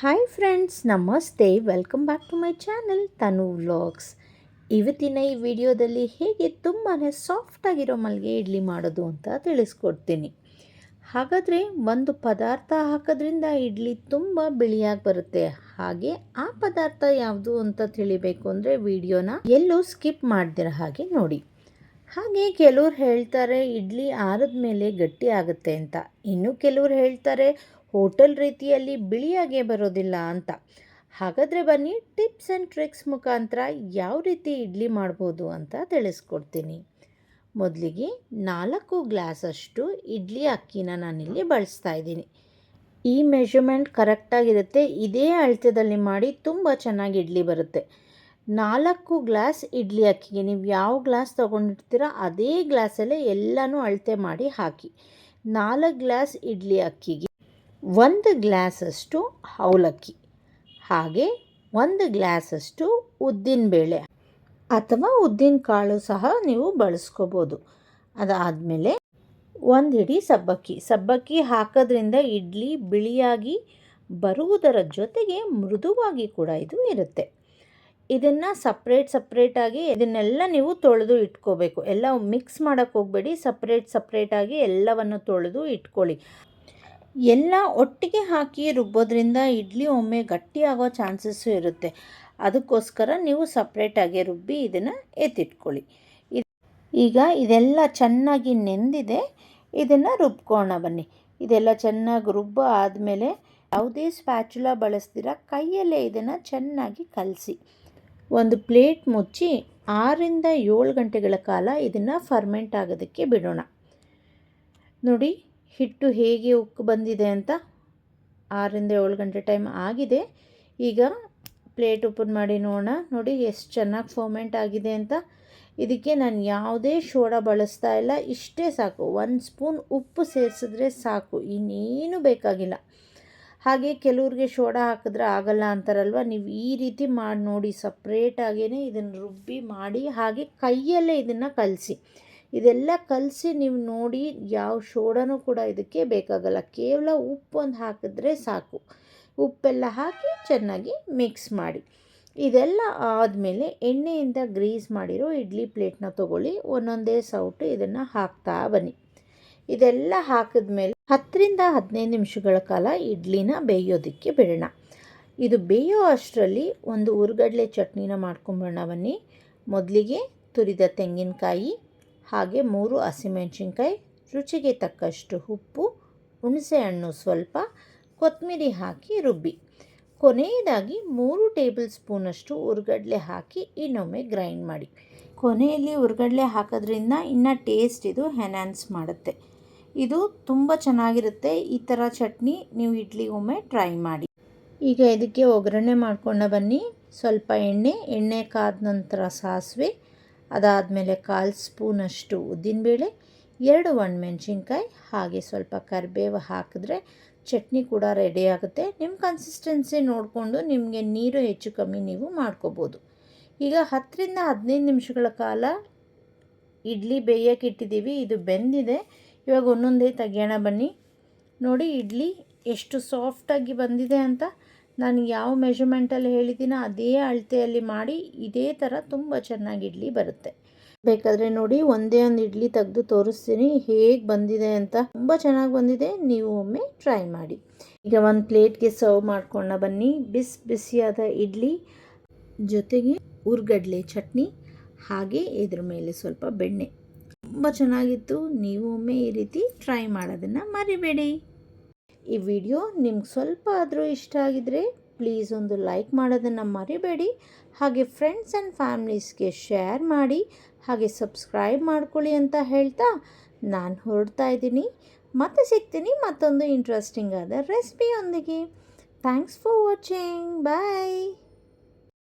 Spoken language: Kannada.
ಹಾಯ್ ಫ್ರೆಂಡ್ಸ್ ನಮಸ್ತೆ. Welcome back to my channel Tanu vlogs ಇವತ್ತಿನ ಈ ವಿಡಿಯೋದಲ್ಲಿ ಹೇಗೆ ತುಂಬಾ ಸಾಫ್ಟಾಗಿರೋ ಮಲ್ಲಿಗೆ ಇಡ್ಲಿ ಮಾಡೋದು ಅಂತ ತಿಳಿಸ್ಕೊಡ್ತೀನಿ. ಹಾಗಾದರೆ ಒಂದು ಪದಾರ್ಥ ಹಾಕೋದ್ರಿಂದ ಇಡ್ಲಿ ತುಂಬ ಬಿಳಿಯಾಗಿ ಬರುತ್ತೆ. ಹಾಗೆ ಆ ಪದಾರ್ಥ ಯಾವುದು ಅಂತ ತಿಳಿಬೇಕು ಅಂದರೆ ವಿಡಿಯೋನ ಎಲ್ಲೂ ಸ್ಕಿಪ್ ಮಾಡ್ದಿರ ಹಾಗೆ ನೋಡಿ. ಹಾಗೆ ಕೆಲವ್ರು ಹೇಳ್ತಾರೆ, ಇಡ್ಲಿ ಆರದ ಮೇಲೆ ಗಟ್ಟಿ ಆಗುತ್ತೆ ಅಂತ. ಇನ್ನು ಕೆಲವ್ರು ಹೇಳ್ತಾರೆ ಹೋಟೆಲ್ ರೀತಿಯಲ್ಲಿ ಬಿಳಿಯಾಗೇ ಬರೋದಿಲ್ಲ ಅಂತ. ಹಾಗಾದರೆ ಬನ್ನಿ, ಟಿಪ್ಸ್ ಆ್ಯಂಡ್ ಟ್ರಿಕ್ಸ್ ಮುಖಾಂತರ ಯಾವ ರೀತಿ ಇಡ್ಲಿ ಮಾಡ್ಬೋದು ಅಂತ ತಿಳಿಸ್ಕೊಡ್ತೀನಿ. ಮೊದಲಿಗೆ ನಾಲ್ಕು ಗ್ಲಾಸಷ್ಟು ಇಡ್ಲಿ ಅಕ್ಕಿನ ನಾನಿಲ್ಲಿ ಬಳಸ್ತಾ ಇದ್ದೀನಿ. ಈ ಮೆಷರ್ಮೆಂಟ್ ಕರೆಕ್ಟಾಗಿರುತ್ತೆ, ಇದೇ ಅಳತೆದಲ್ಲಿ ಮಾಡಿ ತುಂಬ ಚೆನ್ನಾಗಿ ಇಡ್ಲಿ ಬರುತ್ತೆ. ನಾಲ್ಕು ಗ್ಲಾಸ್ ಇಡ್ಲಿ ಅಕ್ಕಿಗೆ ನೀವು ಯಾವ ಗ್ಲಾಸ್ ತೊಗೊಂಡಿರ್ತೀರೋ ಅದೇ ಗ್ಲಾಸಲ್ಲೇ ಎಲ್ಲನೂ ಅಳತೆ ಮಾಡಿ ಹಾಕಿ. ನಾಲ್ಕು ಗ್ಲಾಸ್ ಇಡ್ಲಿ ಅಕ್ಕಿಗೆ ಒಂದು ಗ್ಲಾಸಷ್ಟು ಅವಲಕ್ಕಿ, ಹಾಗೆ ಒಂದು ಗ್ಲಾಸಷ್ಟು ಉದ್ದಿನಬೇಳೆ ಅಥವಾ ಉದ್ದಿನ ಕಾಳು ಸಹ ನೀವು ಬಳಸ್ಕೋಬೋದು. ಅದಾದಮೇಲೆ ಒಂದು ಹಿಡಿ ಸಬ್ಬಕ್ಕಿ. ಸಬ್ಬಕ್ಕಿ ಹಾಕೋದ್ರಿಂದ ಇಡ್ಲಿ ಬಿಳಿಯಾಗಿ ಬರುವುದರ ಜೊತೆಗೆ ಮೃದುವಾಗಿ ಕೂಡ ಇದು ಇರುತ್ತೆ. ಇದನ್ನು ಸಪ್ರೇಟ್ ಸಪ್ರೇಟಾಗಿ ಇದನ್ನೆಲ್ಲ ನೀವು ತೊಳೆದು ಇಟ್ಕೋಬೇಕು. ಎಲ್ಲ ಮಿಕ್ಸ್ ಮಾಡೋಕ್ಕೆ ಹೋಗಬೇಡಿ. ಸಪ್ರೇಟ್ ಸಪ್ರೇಟಾಗಿ ಎಲ್ಲವನ್ನು ತೊಳೆದು ಇಟ್ಕೊಳ್ಳಿ. ಎಲ್ಲ ಒಟ್ಟಿಗೆ ಹಾಕಿ ರುಬ್ಬೋದ್ರಿಂದ ಇಡ್ಲಿ ಒಮ್ಮೆ ಗಟ್ಟಿಯಾಗೋ ಚಾನ್ಸಸ್ಸು ಇರುತ್ತೆ. ಅದಕ್ಕೋಸ್ಕರ ನೀವು ಸಪ್ರೇಟಾಗಿ ರುಬ್ಬಿ ಇದನ್ನು ಎತ್ತಿಟ್ಕೊಳ್ಳಿ. ಈಗ ಇದೆಲ್ಲ ಚೆನ್ನಾಗಿ ನೆಂದಿದೆ. ಇದನ್ನು ರುಬ್ಕೋಣ ಬನ್ನಿ. ಇದೆಲ್ಲ ಚೆನ್ನಾಗಿ ರುಬ್ಬ ಆದಮೇಲೆ ಯಾವುದೇ ಸ್ಪ್ಯಾಚುಲ ಬಳಸ್ದಿರ ಕೈಯಲ್ಲೇ ಇದನ್ನು ಚೆನ್ನಾಗಿ ಕಲಸಿ. ಒಂದು ಪ್ಲೇಟ್ ಮುಚ್ಚಿ ಆರರಿಂದ ಏಳು ಗಂಟೆಗಳ ಕಾಲ ಇದನ್ನು ಫರ್ಮೆಂಟ್ ಆಗೋದಕ್ಕೆ ಬಿಡೋಣ. ನೋಡಿ ಹಿಟ್ಟು ಹೇಗೆ ಉಕ್ಕು ಬಂದಿದೆ ಅಂತ ಆರರಿಂದ ಏಳು ಗಂಟೆ ಟೈಮ್ ಆಗಿದೆ. ಈಗ ಪ್ಲೇಟ್ ಓಪನ್ ಮಾಡಿ ನೋಡೋಣ. ನೋಡಿ ಎಷ್ಟು ಚೆನ್ನಾಗಿ ಫರ್ಮೆಂಟ್ ಆಗಿದೆ ಅಂತ. ಇದಕ್ಕೆ ನಾನು ಯಾವುದೇ ಶೋಡಾ ಬಳಸ್ತಾ ಇಲ್ಲ. ಇಷ್ಟೇ ಸಾಕು. ಒಂದು ಸ್ಪೂನ್ ಉಪ್ಪು ಸೇರಿಸಿದ್ರೆ ಸಾಕು. ಇನ್ನೇನು ಬೇಕಾಗಿಲ್ಲ. ಹಾಗೆ ಕೆಲವ್ರಿಗೆ ಶೋಡಾ ಹಾಕಿದ್ರೆ ಆಗಲ್ಲ ಅಂತಾರಲ್ವ? ನೀವು ಈ ರೀತಿ ಮಾಡಿ ನೋಡಿ. ಸಪ್ರೇಟಾಗೇ ಇದನ್ನು ರುಬ್ಬಿ ಮಾಡಿ ಹಾಗೆ ಕೈಯಲ್ಲೇ ಇದನ್ನು ಕಲಸಿ. ಇದೆಲ್ಲ ಕಲಸಿ ನೀವು ನೋಡಿ ಯಾವ ಶೋಡನೂ ಕೂಡ ಇದಕ್ಕೆ ಬೇಕಾಗಲ್ಲ. ಕೇವಲ ಉಪ್ಪು ಒಂದು ಹಾಕಿದ್ರೆ ಸಾಕು. ಉಪ್ಪೆಲ್ಲ ಹಾಕಿ ಚೆನ್ನಾಗಿ ಮಿಕ್ಸ್ ಮಾಡಿ. ಇದೆಲ್ಲ ಆದಮೇಲೆ ಎಣ್ಣೆಯಿಂದ ಗ್ರೀಸ್ ಮಾಡಿರೋ ಇಡ್ಲಿ ಪ್ಲೇಟ್ನ ತೊಗೊಳ್ಳಿ. ಒಂದೊಂದೇ ಸೌಟು ಇದನ್ನು ಹಾಕ್ತಾ ಬನ್ನಿ. ಇದೆಲ್ಲ ಹಾಕಿದ್ಮೇಲೆ ಹತ್ತರಿಂದ ಹದಿನೈದು ನಿಮಿಷಗಳ ಕಾಲ ಇಡ್ಲಿನ ಬೇಯೋದಕ್ಕೆ ಬಿಡೋಣ. ಇದು ಬೇಯೋ ಅಷ್ಟರಲ್ಲಿ ಒಂದು ಉರ್ಗಡ್ಲೆ ಚಟ್ನಿನ ಮಾಡ್ಕೊಂಬಿಡೋಣ ಬನ್ನಿ. ಮೊದಲಿಗೆ ತುರಿದ ತೆಂಗಿನಕಾಯಿ ಹಾಗೆ ಮೂರು ಹಸಿಮೆಣಸಿನ್ಕಾಯಿ, ರುಚಿಗೆ ತಕ್ಕಷ್ಟು ಉಪ್ಪು, ಹುಣಸೆಹಣ್ಣು ಸ್ವಲ್ಪ ಕೊತ್ತಂಬರಿ ಹಾಕಿ ರುಬ್ಬಿ. ಕೊನೆಯದಾಗಿ ಮೂರು ಟೇಬಲ್ ಸ್ಪೂನಷ್ಟು ಉರ್ಗಡ್ಲೆ ಹಾಕಿ ಇನ್ನೊಮ್ಮೆ ಗ್ರೈಂಡ್ ಮಾಡಿ. ಕೊನೆಯಲ್ಲಿ ಉರ್ಗಡ್ಲೆ ಹಾಕೋದ್ರಿಂದ ಇನ್ನು ಟೇಸ್ಟ್ ಇದು ಎನ್ಹಾನ್ಸ್ ಮಾಡುತ್ತೆ. ಇದು ತುಂಬ ಚೆನ್ನಾಗಿರುತ್ತೆ. ಈ ಥರ ಚಟ್ನಿ ನೀವು ಇಡ್ಲಿಗೊಮ್ಮೆ ಟ್ರೈ ಮಾಡಿ. ಈಗ ಇದಕ್ಕೆ ಒಗ್ಗರಣೆ ಮಾಡ್ಕೊಂಡು ಬನ್ನಿ. ಸ್ವಲ್ಪ ಎಣ್ಣೆ ಎಣ್ಣೆ ಕಾದ ನಂತರ ಸಾಸಿವೆ ಅದಾದಮೇಲೆ ಕಾಲು ಸ್ಪೂನಷ್ಟು ಉದ್ದಿನಬೇಳೆ, ಎರಡು ಒಣಮೆಣ್ಸಿನ್ಕಾಯಿ, ಹಾಗೆ ಸ್ವಲ್ಪ ಕರಿಬೇವು ಹಾಕಿದ್ರೆ ಚಟ್ನಿ ಕೂಡ ರೆಡಿ ಆಗುತ್ತೆ. ನಿಮ್ಮ ಕನ್ಸಿಸ್ಟೆನ್ಸಿ ನೋಡಿಕೊಂಡು ನಿಮಗೆ ನೀರು ಹೆಚ್ಚು ಕಮ್ಮಿ ನೀವು ಮಾಡ್ಕೋಬೋದು. ಈಗ ಹತ್ತರಿಂದ ಹದಿನೈದು ನಿಮಿಷಗಳ ಕಾಲ ಇಡ್ಲಿ ಬೇಯಕ್ಕೆ ಇಟ್ಟಿದ್ದೀವಿ, ಇದು ಬೆಂದಿದೆ. ಇವಾಗ ಒಂದೊಂದೇ ತೆಗಿಯೋಣ ಬನ್ನಿ. ನೋಡಿ, ಇಡ್ಲಿ ಎಷ್ಟು ಸಾಫ್ಟಾಗಿ ಬಂದಿದೆ ಅಂತ. ನಾನು ಯಾವ ಮೆಷರ್ಮೆಂಟಲ್ಲಿ ಹೇಳಿದ್ದೀನೋ ಅದೇ ಅಳತೆಯಲ್ಲಿ ಮಾಡಿ ಇದೇ ಥರ ತುಂಬ ಚೆನ್ನಾಗಿ ಇಡ್ಲಿ ಬರುತ್ತೆ. ಬೇಕಾದರೆ ನೋಡಿ ಒಂದೇ ಒಂದು ಇಡ್ಲಿ ತೆಗೆದು ತೋರಿಸ್ತೀನಿ. ಹೇಗೆ ಬಂದಿದೆ ಅಂತ ತುಂಬ ಚೆನ್ನಾಗಿ ಬಂದಿದೆ. ನೀವು ಒಮ್ಮೆ ಟ್ರೈ ಮಾಡಿ. ಈಗ ಒಂದು ಪ್ಲೇಟ್ಗೆ ಸರ್ವ್ ಮಾಡ್ಕೊಂಡ ಬನ್ನಿ. ಬಿಸಿ ಬಿಸಿಯಾದ ಇಡ್ಲಿ. ಜೊತೆಗೆ ಉರ್ಗಡ್ಲೆ ಚಟ್ನಿ. ಹಾಗೆ ಇದ್ರ ಮೇಲೆ ಸ್ವಲ್ಪ ಬೆಣ್ಣೆ. ತುಂಬ ಚೆನ್ನಾಗಿತ್ತು. ನೀವು ಒಮ್ಮೆ ಈ ರೀತಿ ಟ್ರೈ ಮಾಡೋದನ್ನು ಮರಿಬೇಡಿ. ಈ ವಿಡಿಯೋ ನಿಮ್ಗೆ ಸ್ವಲ್ಪ ಆದರೂ ಇಷ್ಟ ಆಗಿದರೆ ಪ್ಲೀಸ್ ಒಂದು ಲೈಕ್ ಮಾಡೋದನ್ನು ಮರಿಬೇಡಿ. ಹಾಗೆ ಫ್ರೆಂಡ್ಸ್ ಆ್ಯಂಡ್ ಫ್ಯಾಮ್ಲೀಸ್ಗೆ ಶೇರ್ ಮಾಡಿ, ಹಾಗೆ ಸಬ್ಸ್ಕ್ರೈಬ್ ಮಾಡ್ಕೊಳ್ಳಿ ಅಂತ ಹೇಳ್ತಾ ನಾನು ಹೊರಡ್ತಾ ಇದ್ದೀನಿ. ಮತ್ತೆ ಸಿಗ್ತೀನಿ ಮತ್ತೊಂದು ಇಂಟ್ರೆಸ್ಟಿಂಗ್ ಆದ ರೆಸಿಪಿಯೊಂದಿಗೆ ಥ್ಯಾಂಕ್ಸ್ ಫಾರ್ ವಾಚಿಂಗ್ ಬಾಯ್